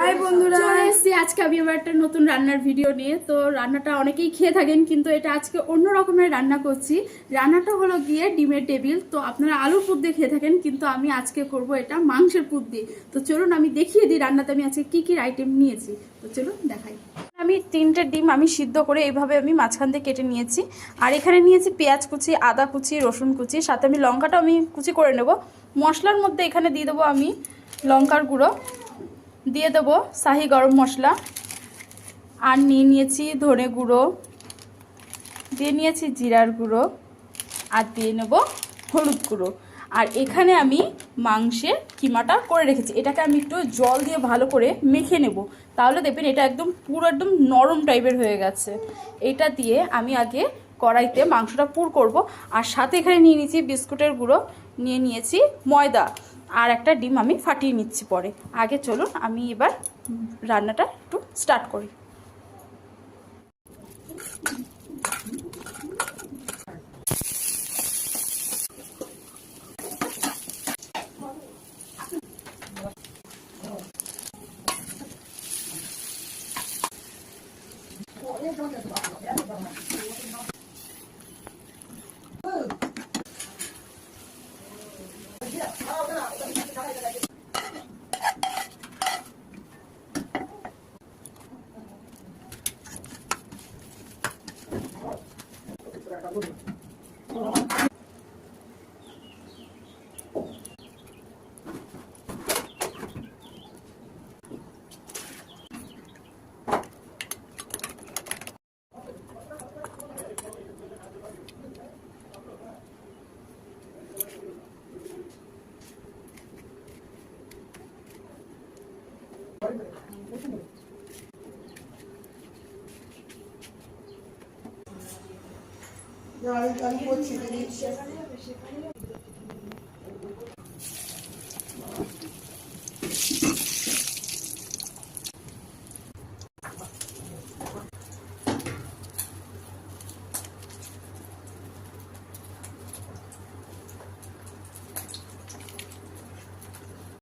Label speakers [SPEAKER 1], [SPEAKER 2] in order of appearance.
[SPEAKER 1] High বন্ধুরা।
[SPEAKER 2] এসেছি আজকে আমি আবার একটা নতুন রান্নার ভিডিও নিয়ে। তো রান্নাটা অনেকেই খেয়ে থাকেন কিন্তু এটা আজকে অন্য রকমের রান্না করছি। রান্নাটা হলো গিয়ে ডিমের টেবিল। তো আপনারা আলুর পুর দিয়ে খেয়ে থাকেন কিন্তু আমি আজকে করব এটা মাংসের পুর দিয়ে। তো চলুন আমি দেখিয়ে দিই রান্নাতে আমি আজকে কি কি আইটেম নিয়েছি। তো চলুন দেখাই। আমি তিনটে ডিম আমি সিদ্ধ করে এইভাবে আমি মাঝখান দিয়ে কেটে নিয়েছি। আর এখানে নিয়েছি পেঁয়াজ কুচি আদা কুচি রসুন কুচি সাথে আমি লঙ্কাটা আমি কুচি করে নেব। মশলার মধ্যে এখানে দিয়ে দেবো আমি লঙ্কার গুঁড়ো। দিয়ে দেবো শাহি গরম মশলা। আর নিয়ে নিয়েছি ধনে গুঁড়ো, দিয়ে নিয়েছি জিরার গুঁড়ো, আর দিয়ে নেব হলুদ গুঁড়ো। আর এখানে আমি মাংসের কিমাটা করে রেখেছি। এটাকে আমি একটু জল দিয়ে ভালো করে মেখে নেব। তাহলে দেখবেন এটা একদম পুরো একদম নরম টাইপের হয়ে গেছে। এটা দিয়ে আমি আগে কড়াইতে মাংসটা পুর করব। আর সাথে এখানে নিয়ে নিয়েছি বিস্কুটের গুঁড়ো, নিয়ে নিয়েছি ময়দা। আর একটা ডিম আমি ফাটিয়ে নিচ্ছি পরে। আগে চলুন, আমি এবার রান্নাটা একটু স্টার্ট করি।
[SPEAKER 1] আমি 가보도록 하겠습니다. আমি করছি।